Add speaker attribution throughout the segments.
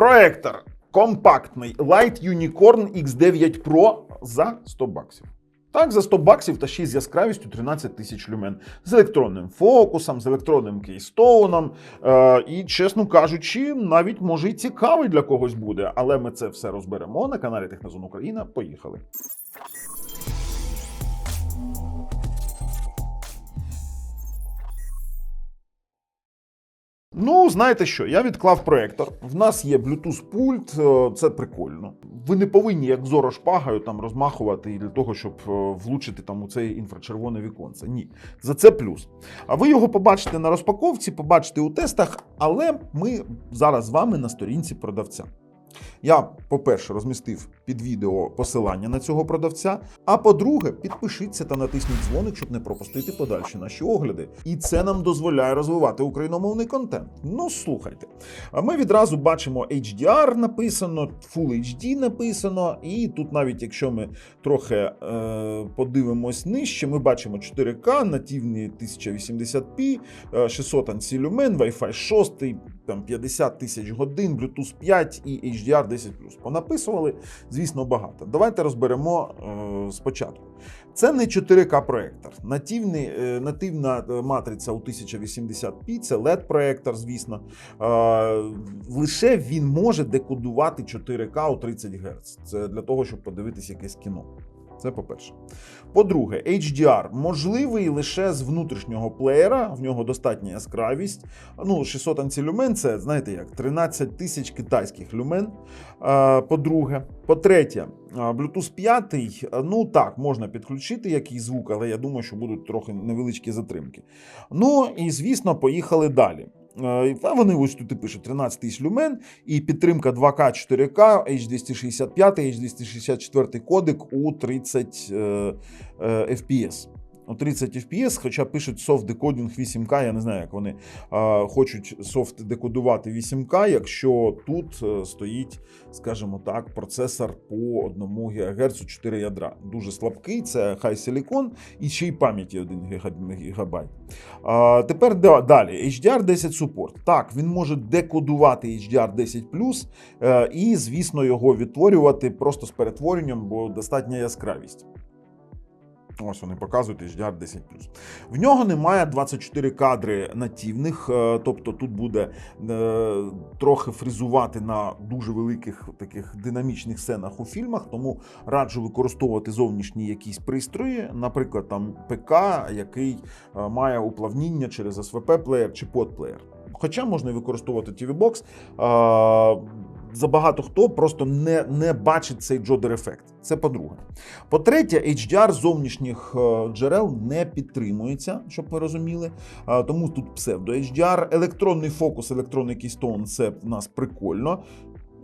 Speaker 1: Проектор компактний Light Unicorn X9 Pro за 100 баксів. Так, за 100 баксів та ще й з яскравістю 13 тисяч люмен. З електронним фокусом, з електронним кейстоуном. Е, і, чесно кажучи, навіть може й цікавий для когось буде. Але ми це все розберемо на каналі Технозон Україна. Поїхали. Ну, знаєте що, я відклав проектор. В нас є Bluetooth пульт, е, це прикольно. Ви не повинні, як зоро шпагою, там розмахувати для того, щоб е, влучити там у це інфрачервоне віконце. Ні, за це плюс. А ви його побачите на розпаковці, побачите у тестах, але ми зараз з вами на сторінці продавця. Я, по-перше, розмістив під відео посилання на цього продавця. А по-друге, підпишіться та натисніть дзвоник, щоб не пропустити подальші наші огляди. І це нам дозволяє розвивати україномовний контент. Ну, слухайте. А ми відразу бачимо HDR написано, Full HD написано, і тут, навіть якщо ми трохи е, подивимось нижче, ми бачимо 4К, нативні 1080p, е, 600 ANSI люмен, Wi-Fi 6, там 50 тисяч годин, Bluetooth 5 і HDR 10 Понаписували, звісно, багато. Давайте розберемо е, спочатку. Це не 4К проектор. Нативний, е, нативна е, матриця у 1080p, це LED проектор, звісно. Е, лише він може декодувати 4К у 30 Гц. Це для того, щоб подивитись якесь кіно. Це по-перше. По-друге, HDR можливий лише з внутрішнього плеєра, в нього достатня яскравість. Ну, 600 антилюмен це, знаєте як, 13 тисяч китайських люмен. По-друге, по-третє, Bluetooth 5, е, ну так, можна підключити якийсь звук, але я думаю, що будуть трохи невеличкі затримки. Ну і звісно, поїхали далі. Е, Та вони ось тут пишуть 13 тисяч люмен і підтримка 2К 4К, H265, H264 кодек у 30 е, е, FPS. У 30 FPS, хоча пишуть софт декодінг 8К, я не знаю, як вони е, хочуть софт декодувати 8К, якщо тут е, стоїть, скажімо так, процесор по 1 ГГц 4 ядра. Дуже слабкий, це хай силікон і ще й пам'яті 1 ГБ. А, тепер да- далі. HDR 10 супорт. Так, він може декодувати HDR 10 е, і, звісно, його відтворювати просто з перетворенням, бо достатня яскравість. Ось вони показують HDR 10 В нього немає 24 кадри нативних, е, тобто тут буде е, трохи фрізувати на дуже великих таких динамічних сценах у фільмах, тому раджу використовувати зовнішні якісь пристрої, наприклад, там ПК, який е, має уплавніння через SVP-плеєр чи подплеєр. Хоча можна використовувати TV-Box. Забагато хто просто не, не бачить цей джодер ефект. Це по-друге. По-третє, HDR зовнішніх е, джерел не підтримується, щоб ви розуміли. Е, Тому тут псевдо HDR. Електронний фокус, електронний кейстоун це в нас прикольно.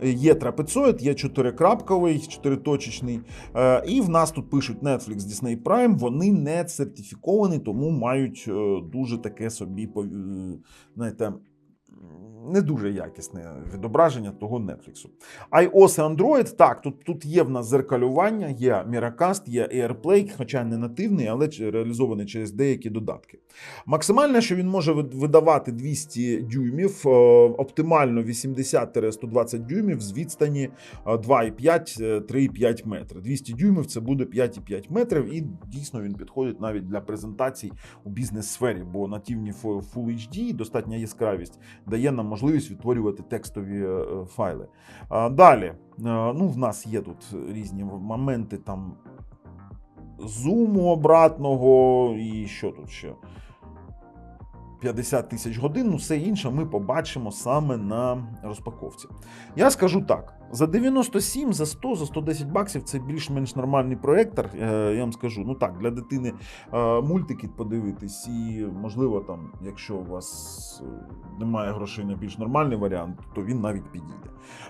Speaker 1: Є трапецоїд, є чотирикрапковий, чотириточечний. Е, І в нас тут пишуть Netflix, Disney Prime. Вони не сертифіковані, тому мають дуже таке собі, знаєте, не дуже якісне відображення того Netflix. iOS і Android, так, тут, тут є в нас зеркалювання, є Miracast, є AirPlay, хоча не нативний, але реалізований через деякі додатки. Максимальне, що він може видавати 200 дюймів, е, оптимально 80-120 дюймів з відстані е, 2,5-3,5 метри. 200 дюймів це буде 5,5 метрів, і дійсно він підходить навіть для презентацій у бізнес-сфері, бо нативні Full HD, достатня яскравість дає нам можливість відтворювати текстові е, файли. Далі, е, ну, в нас є тут різні моменти там зуму обратного, і що тут ще? 50 тисяч годин, ну все інше ми побачимо саме на розпаковці. Я скажу так: за 97, за 100, за 110 баксів це більш-менш нормальний проектор. Е, Я вам скажу, ну так, для дитини е, мультики подивитись, і можливо, там, якщо у вас е, немає грошей на більш нормальний варіант, то він навіть підійде.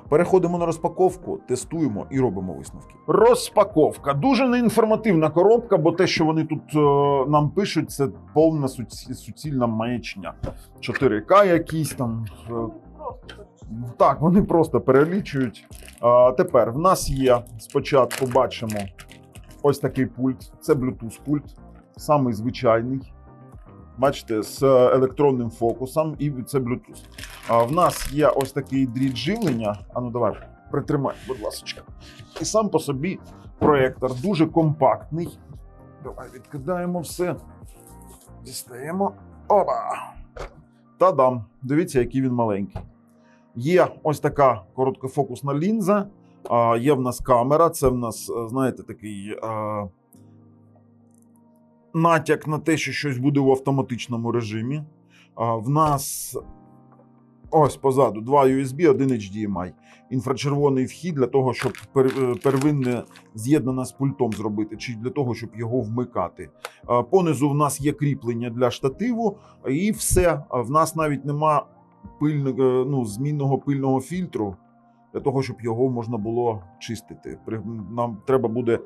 Speaker 1: Переходимо на розпаковку, тестуємо і робимо висновки. Розпаковка дуже неінформативна коробка, бо те, що вони тут нам пишуть, це повна суцільна маячня. 4К якісь там. Е, так, вони просто перелічують. А, тепер в нас є спочатку бачимо ось такий пульт. Це Bluetooth пульт, самий звичайний. Бачите, з електронним фокусом, і це Bluetooth. А, в нас є ось такий дріт живлення. А ну давай, притримай, будь ласка. І сам по собі проектор дуже компактний. Давай відкидаємо все. Дістаємо. Опа! Та-дам! Дивіться, який він маленький. Є ось така короткофокусна лінза. Є в нас камера. Це в нас, е, знаєте, такий а, натяк на те, що щось буде в автоматичному режимі. В нас ось позаду два USB, один HDMI. Інфрачервоний вхід для того, щоб е, первинне з'єднане з пультом зробити, чи для того, щоб його вмикати. Понизу в нас є кріплення для штативу, і все. В нас навіть нема пильного, ну, змінного пильного фільтру для того, щоб його можна було чистити. Нам треба буде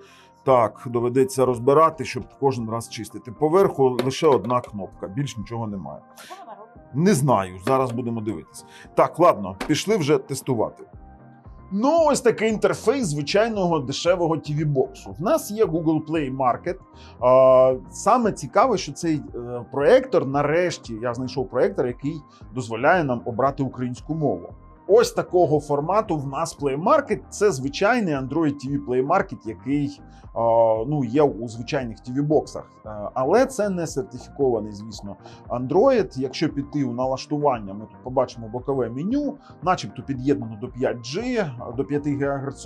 Speaker 1: так, доведеться розбирати, щоб кожен раз чистити. Поверху лише одна кнопка, більш нічого немає. Не знаю, зараз будемо дивитися. Так, ладно, пішли вже тестувати. Ну, ось такий інтерфейс звичайного дешевого tv боксу В нас є Google Play Market. Саме цікаве, що цей е, проектор, нарешті, я знайшов проектор, який дозволяє нам обрати українську мову. Ось такого формату в нас Play Market. Це звичайний Android TV Play Market, який ну, є у звичайних tv боксах Е, Але це не сертифікований, звісно, Android. Якщо піти у налаштування, ми тут побачимо бокове меню, начебто під'єднано до 5G, до 5 ГГц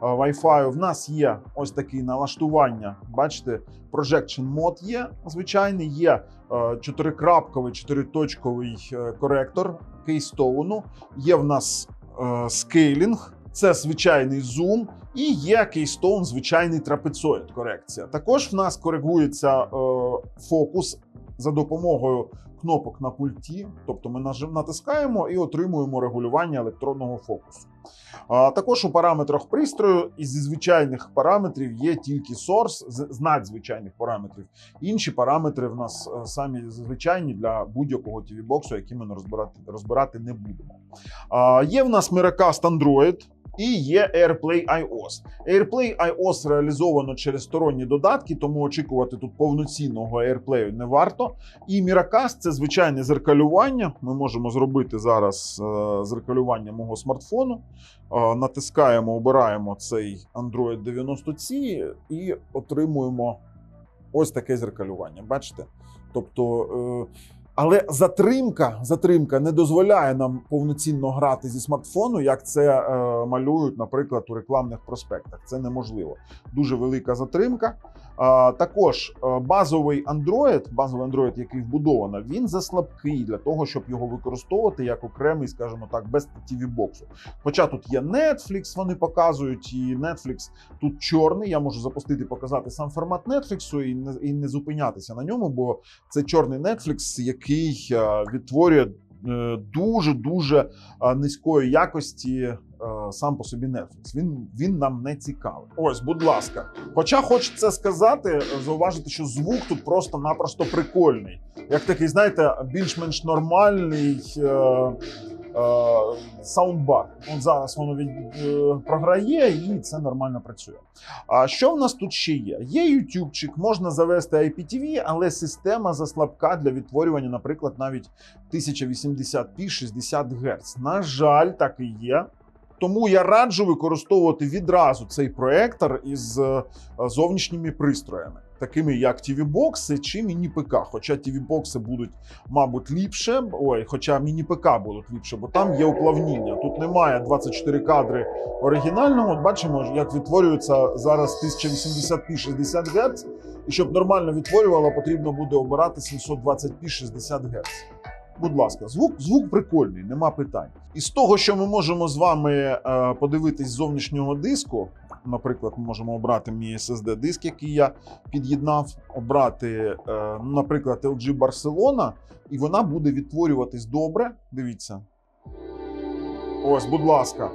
Speaker 1: Wi-Fi. В нас є ось такі налаштування. Бачите, Projection Mode є звичайний, є е, чотирикрапковий, чотириточковий е, коректор Keystone, є в нас е, скейлінг, це звичайний зум, і є Keystone звичайний трапецоїд корекція. Також в нас коригується е, фокус за допомогою кнопок на пульті, тобто ми натискаємо і отримуємо регулювання електронного фокусу. А також у параметрах пристрою із звичайних параметрів є тільки source, з, надзвичайних параметрів. Інші параметри в нас е, самі звичайні для будь-якого tv боксу які ми розбирати, розбирати не будемо. А, є в нас Miracast Android. І є AirPlay iOS. AirPlay iOS реалізовано через сторонні додатки, тому очікувати тут повноцінного AirPlay не варто. І Miracast – це звичайне зеркалювання. Ми можемо зробити зараз е, зеркалювання мого смартфону. Е, натискаємо, обираємо цей Android 90C і отримуємо ось таке зеркалювання. Бачите? Тобто. Але затримка, затримка не дозволяє нам повноцінно грати зі смартфону, як це е, малюють, наприклад, у рекламних проспектах. Це неможливо. Дуже велика затримка. Також е, базовий Android, базовий Android, який вбудовано, він заслабкий для того, щоб його використовувати як окремий, скажімо так, без tv боксу. Хоча тут є Netflix, вони показують, і Netflix тут чорний. Я можу запустити, показати сам формат Netflix і не, і не зупинятися на ньому, бо це чорний Netflix, який е, відтворює дуже дуже низької якості е, сам по собі Netflix. Він він нам не цікавий. Ось, будь ласка. Хоча хочеться сказати, зауважити, що звук тут просто-напросто прикольний, як такий, знаєте, більш-менш нормальний. Е, е, Саундбар. От зараз воно від, е, програє і це нормально працює. А що в нас тут ще є? Є ютубчик, можна завести IPTV, але система заслабка для відтворювання, наприклад, навіть 1080p 60 Гц. На жаль, так і є. Тому я раджу використовувати відразу цей проектор із е, зовнішніми пристроями, такими як TV-бокси чи міні-ПК. Хоча TV-бокси будуть, мабуть, ліпше. Ой, хоча міні-ПК будуть ліпше, бо там є уплавніння. Тут немає 24 кадри оригінального. Бачимо, як відтворюється зараз 1080p 60 Гц. І щоб нормально відтворювало, потрібно буде обирати 720p 60 Гц. Будь ласка, звук звук прикольний, нема питань. І з того, що ми можемо з вами е, подивитись зовнішнього диску, наприклад, ми можемо обрати мій SSD диск, який я під'єднав, обрати, е, наприклад, LG Barcelona, і вона буде відтворюватись добре. Дивіться. Ось, будь ласка.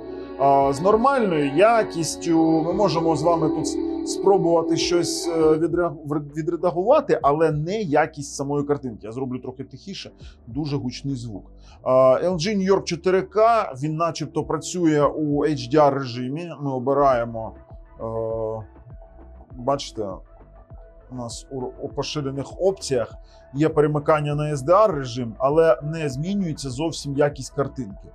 Speaker 1: З нормальною якістю ми можемо з вами тут спробувати щось е, відредагувати, але не якість самої картинки. Я зроблю трохи тихіше, дуже гучний звук. LG New York 4K, він начебто працює у HDR режимі. Ми обираємо, е, бачите, у нас у поширених опціях є перемикання на SDR режим, але не змінюється зовсім якість картинки.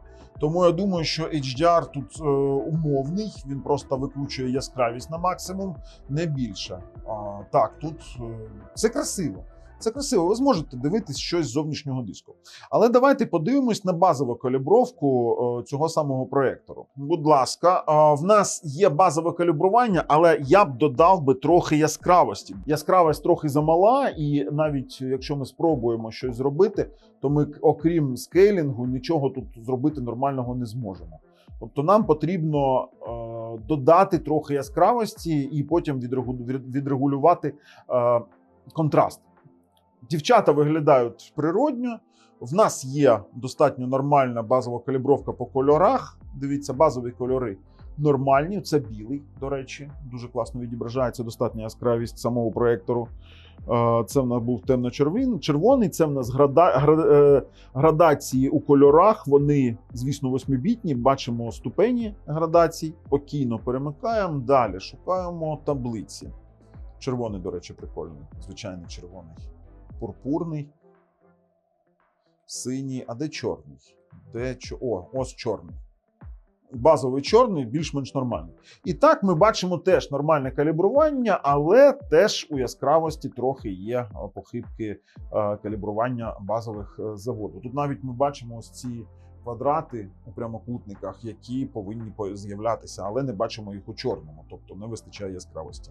Speaker 1: Тому я думаю, що HDR тут е, умовний, він просто викручує яскравість на максимум, не більше. А, так, тут е, це красиво. Це красиво. Ви зможете дивитись щось з зовнішнього диску. Але давайте подивимось на базову калібровку е, цього самого проектору. Будь ласка, е, в нас є базове калібрування, але я б додав би трохи яскравості. Яскравість трохи замала, і навіть якщо ми спробуємо щось зробити, то ми, окрім скейлінгу, нічого тут зробити нормального не зможемо. Тобто нам потрібно е, додати трохи яскравості і потім відрегу- від- відрегулювати е, контраст. Дівчата виглядають природньо. В нас є достатньо нормальна базова калібровка по кольорах. Дивіться, базові кольори нормальні. Це білий, до речі, дуже класно відображається достатня яскравість самого проектору. Е, Це в нас був темно-червоний. Червоний Це в нас града... гра- е, градації у кольорах. Вони, звісно, восьмибітні. Бачимо ступені градацій. Покійно перемикаємо. Далі шукаємо таблиці. Червоний, до речі, прикольний. Звичайний червоний. Пурпурний. Синій. А де чорний? Де. О, ось чорний. Базовий чорний більш-менш нормальний. І так ми бачимо теж нормальне калібрування, але теж у яскравості трохи є похибки калібрування базових е, заводів. Тут навіть ми бачимо ось ці квадрати у прямокутниках, які повинні з'являтися, але не бачимо їх у чорному, тобто не вистачає яскравості.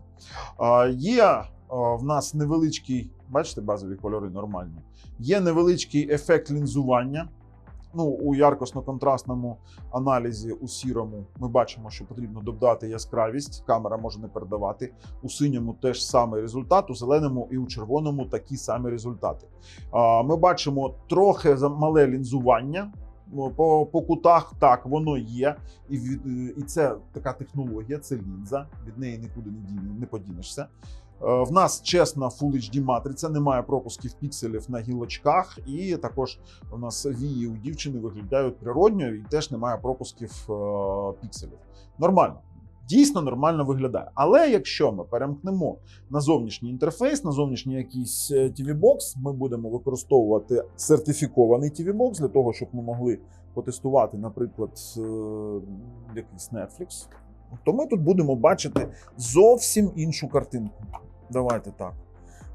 Speaker 1: Є в нас невеличкий, бачите, базові кольори нормальні. Є невеличкий ефект лінзування. Ну, у яркосно-контрастному аналізі у сірому ми бачимо, що потрібно додати яскравість. Камера може не передавати. У синьому теж самий результат, у зеленому і у червоному такі самі результати. Ми бачимо трохи мале лінзування. По, по кутах так воно є, і від і це така технологія, це лінза. Від неї нікуди не не подінешся. Е, В нас чесна Full HD матриця, немає пропусків пікселів на гілочках, і також у нас вії у дівчини виглядають природньо, і теж немає пропусків е, пікселів. Нормально. Дійсно нормально виглядає. Але якщо ми перемкнемо на зовнішній інтерфейс, на зовнішній якийсь TV-бокс, ми будемо використовувати сертифікований TV-бокс для того, щоб ми могли потестувати, наприклад, е, якийсь Netflix, то ми тут будемо бачити зовсім іншу картинку. Давайте так.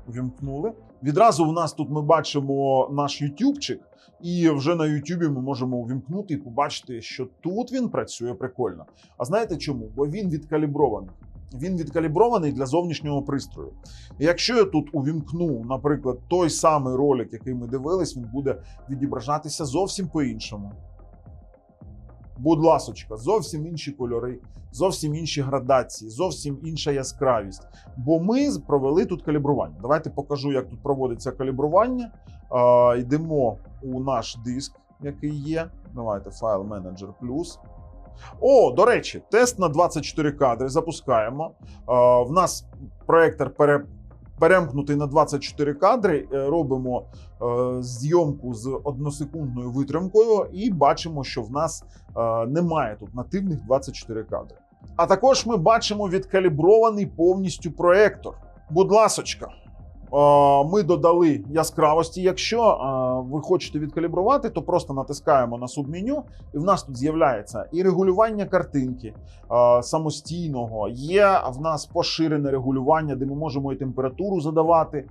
Speaker 1: Увімкнули. Відразу в нас тут ми бачимо наш ютубчик, і вже на Ютубі ми можемо увімкнути і побачити, що тут він працює прикольно. А знаєте чому? Бо він відкалібрований. Він відкалібрований для зовнішнього пристрою. Якщо я тут увімкну, наприклад, той самий ролик, який ми дивились, він буде відображатися зовсім по-іншому. Будь ласочка, зовсім інші кольори, зовсім інші градації, зовсім інша яскравість. Бо ми провели тут калібрування. Давайте покажу, як тут проводиться калібрування. Е, йдемо у наш диск, який є. Давайте файл менеджер плюс. О, до речі, тест на 24 кадри запускаємо. Е, в нас проектор пере, перемкнутий на 24 кадри. Е, робимо е, зйомку з односекундною витримкою, і бачимо, що в нас е, немає тут нативних 24 кадри. А також ми бачимо відкалібрований повністю проектор. Будь ласочка. Е, Ми додали яскравості. Якщо е, ви хочете відкалібрувати, то просто натискаємо на субменю, і в нас тут з'являється і регулювання картинки е, самостійного. Є в нас поширене регулювання, де ми можемо і температуру задавати,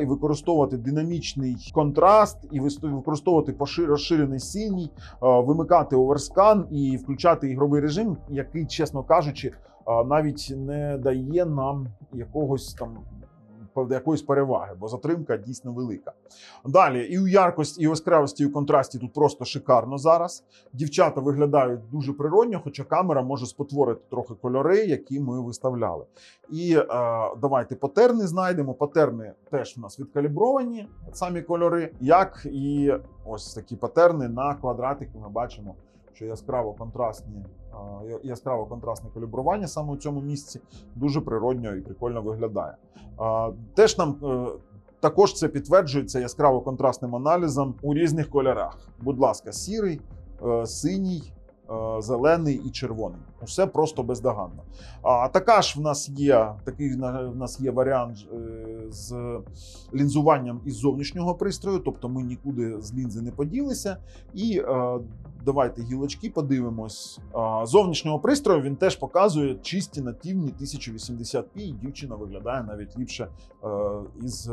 Speaker 1: і використовувати динамічний контраст, і використовувати розширений синій, вимикати оверскан і включати ігровий режим, який, чесно кажучи, навіть не дає нам якогось там. Якоїсь переваги, бо затримка дійсно велика. Далі і у яркості, і у яскравості, і у контрасті тут просто шикарно зараз. Дівчата виглядають дуже природньо, хоча камера може спотворити трохи кольори, які ми виставляли. І е, давайте патерни знайдемо. Патерни теж у нас відкалібровані, самі кольори, як і ось такі патерни на квадратики. Ми бачимо, що яскраво контрастні, яскраво контрастне калібрування саме у цьому місці дуже природньо і прикольно виглядає. Теж нам. е, також це підтверджується яскраво контрастним аналізом у різних кольорах. Будь ласка, сірий, е, синій, е, зелений і червоний. Усе просто бездоганно. А така ж в нас є такий в нас є варіант з лінзуванням із зовнішнього пристрою, тобто ми нікуди з лінзи не поділися. І е, давайте гілочки подивимось. Е, зовнішнього пристрою він теж показує чисті нативні 1080p, і дівчина виглядає навіть ліпше е, із.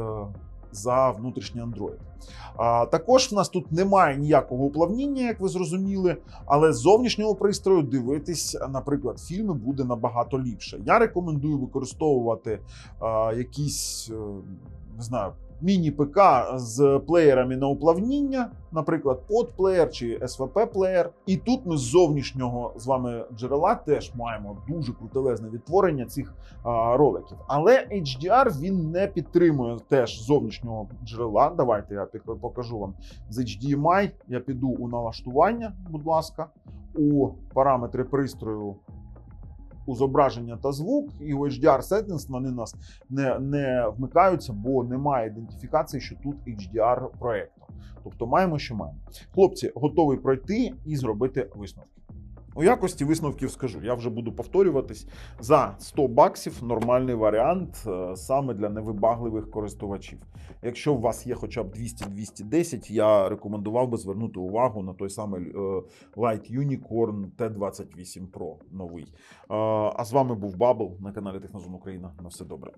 Speaker 1: За внутрішній Android. А, також в нас тут немає ніякого уплавніння, як ви зрозуміли, але з зовнішнього пристрою дивитись, наприклад, фільми буде набагато ліпше. Я рекомендую використовувати а, якісь, е, не знаю, міні-ПК з плеєрами на уплавніння, наприклад, подплеєр чи SVP-плеєр. І тут ми з зовнішнього з вами джерела теж маємо дуже крутелезне відтворення цих а, роликів. Але HDR він не підтримує теж зовнішнього джерела. Давайте я покажу вам з HDMI. Я піду у налаштування, будь ласка, у параметри пристрою. У зображення та звук, і у HDR settings вони нас не, не вмикаються, бо немає ідентифікації, що тут HDR проекту. Тобто маємо, що маємо. Хлопці, готовий пройти і зробити висновки. У якості висновків скажу, я вже буду повторюватись за 100 баксів нормальний варіант е, саме для невибагливих користувачів. Якщо у вас є хоча б 200-210, я рекомендував би звернути увагу на той самий е, Light Unicorn T28 Pro новий. Е, А з вами був Бабл на каналі Технозон Україна. На все добре.